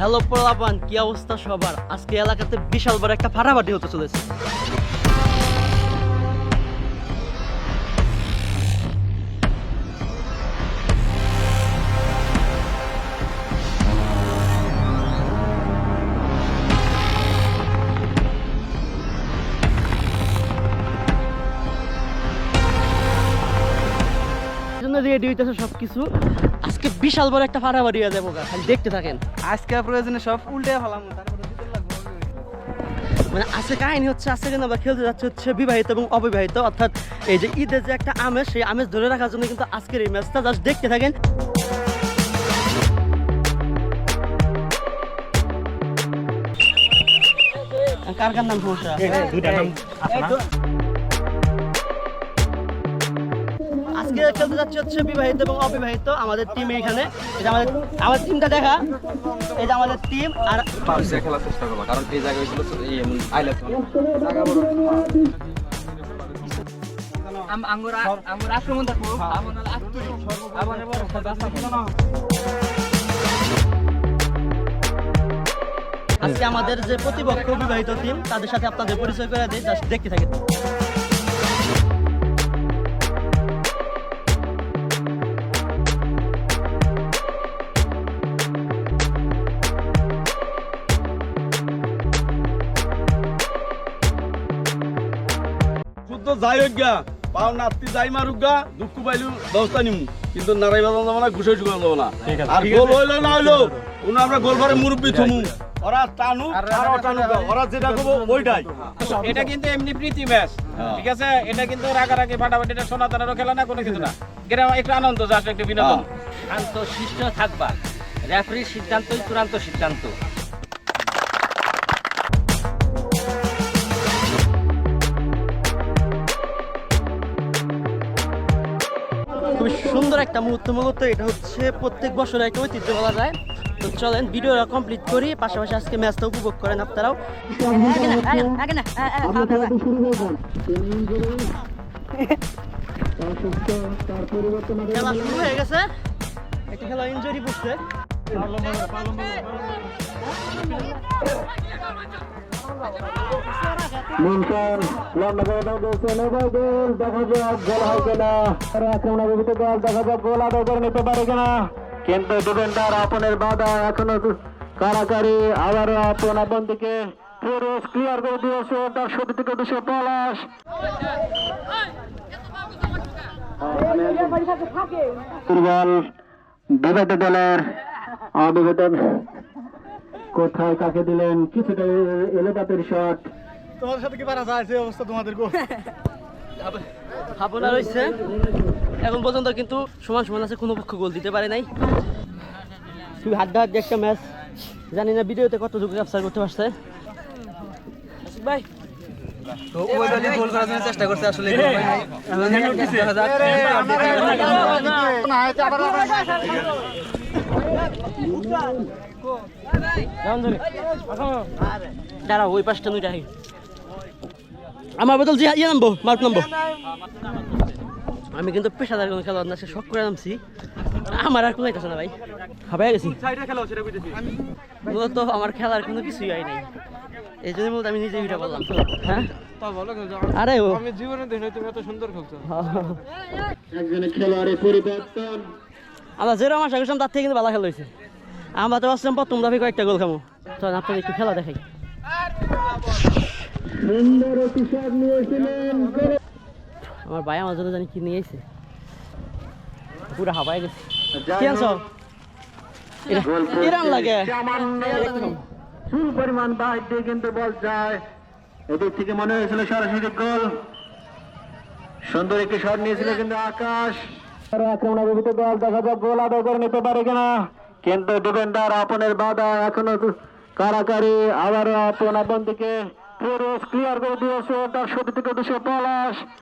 Hello পোলাপান কি অবস্থা সবার? আজকে এলাকাতে বিশাল বড় একটা ফাটাফাটি হতে চলেছে। রেডি হইতেছে সবকিছু। আজকে বিশাল বড় একটা ফাটাফাটি হয়ে যাব খালি দেখতে থাকেন। আজকে প্রয়োজনে সব উল্টে ফেলাম তারপরে দিতে লাগবো মানে আজকে কাহিনী হচ্ছে আজকে কিন্তু আমরা খেলতে যাচ্ছে হচ্ছে বিবাহিত এবং অবিবাহিত অর্থাৎ এই যে ঈদের যে একটা আমেজ সেই আমেজ ধরে রাখার জন্য কিন্তু আজকের এই ম্যাচটা জাস্ট দেখতে থাকেন। কার কার নাম সমস্যা? আজকে খেলতে যাচ্ছে হচ্ছে বিবাহিত এবং অবিবাহিত আমাদের টিম এখানে। এই যে আমাদের আমাদের টিমটা দেখা। এই যে আমাদের টিম আর খেলার চেষ্টা করব কারণ এই জায়গায় হয়েছিল আইলে আঙ্গুর আঙ্গুর আক্রমণ দেখব আমার আমার বড় আজকে আমাদের যে প্রতিপক্ষ বিবাহিত টিম তাদের সাথে আপনাদের পরিচয় করে দিই জাস্ট দেখতে থাকেন। শুদ্ধ যাই হোক গা। পাও নাতি যাই মারুক গা দুঃখ পাইলু ব্যবস্থা নিমু। কিন্তু নারাই বাজানো যাব না ঘুষে ঢুকানো যাব না। আর গোল হইল না হইল কোনো আমরা গোল ঘরে মুরব্বী থমু। ওরা টানু আর টানু ওরা যেটা করব ওইটাই। এটা কিন্তু এমনি প্রীতি ম্যাচ। ঠিক আছে? এটা কিন্তু রাগারাগি ফাটাফাটি এটা সনাতনেরও খেলা না কোনো কিছু না। এটা একটু আনন্দ একটু বিনোদন। শান্ত শিষ্ট থাকবা। রেফারির সিদ্ধান্তই চূড়ান্ত সিদ্ধান্ত। খুবই সুন্দর একটা মুহূর্ত মূলত এটা হচ্ছে প্রত্যেক বছর একটা ঐতিহ্য বলা যায়। তো চলেন ভিডিওটা কমপ্লিট করি পাশাপাশি আজকে ম্যাচটা উপভোগ করেন আপনারাও। খেলা শুরু হয়ে গেছে। একটা খেলা ইনজুরি পড়ছে। লিঙ্কন লম্বা করে দাও দিয়েছে নেবে গোল দেখা যাক গোল হয় কিনা। আর আক্রমণ অভিভূত গোল দেখা যাক গোল আদায় করে নিতে পারে কিনা। কিন্তু ডিফেন্ডার আপনের বাধা এখনও কারাকারি আবারও আপন আপন দিকে। পুরুষ ক্লিয়ার করে দিয়েছে তার শুরু থেকে দুশো পলাশ। ফুটবল বিবাহিত দলের অবিবাহিত কোথায় কাকে দিলেন কিছুটা এলোপাতের শট তোমাদের সাথে কি পারা যায় সেই অবস্থা তোমাদের গো ভাবনা রয়েছে এখন পর্যন্ত কিন্তু সমান সমান আছে কোনো পক্ষ গোল দিতে পারে নাই খুবই হাড্ডা হাড্ডি একটা ম্যাচ জানি না ভিডিওতে কত যুগ ক্যাপচার করতে পারছে ভাই চেষ্টা করছে আসলে দাঁড়া ওই পাশটা দুইটা আহি। আমার বদল যে ইয়ে নামবো মার্ক নামবো। আমি কিন্তু পেশাদার কোনো খেলোয়াড় না সে শখ করে নামছি। আমার আর কোথায় না ভাই। হাবাই গেছি। মূলত আমার খেলার কোনো কিছুই হয় নাই। এই জন্য মূলত আমি নিজে ভিডিও করলাম। হ্যাঁ? আরে আমি জীবনে দেখি তুমি এত সুন্দর খেলছো। একজনের খেলোয়াড়ের পরিবর্তন আমরা যেরকম আশা করছিলাম, তার থেকে কিন্তু ভালো খেলা হয়েছে। আমরা তো ভাবছিলাম প্রথম দাবি কয়েকটা গোল খামো। চল, আপনাদের একটু খেলা দেখাই। আমার ভাই আমার জন্য জানি কি নিয়ে এসে পুরো হাওয়ায় গেছে। কি এরম লাগে। দিয়ে কিন্তু বল যায় এদিক থেকে মনে হয়েছিল সরাসরি গোল। সুন্দর একটি শট নিয়েছিল কিন্তু আকাশ। আর ভিতরে দল দেখা যাক, গোল আদায় করে নিতে পারে কিনা। কিন্তু ডিফেন্ডার আপনের বাধা এখনও কারাকারি, আবারও আপন আপন দিকে ক্লিয়ার করে দিয়েছে। তার সত্যি থেকে দুশো পলাশ।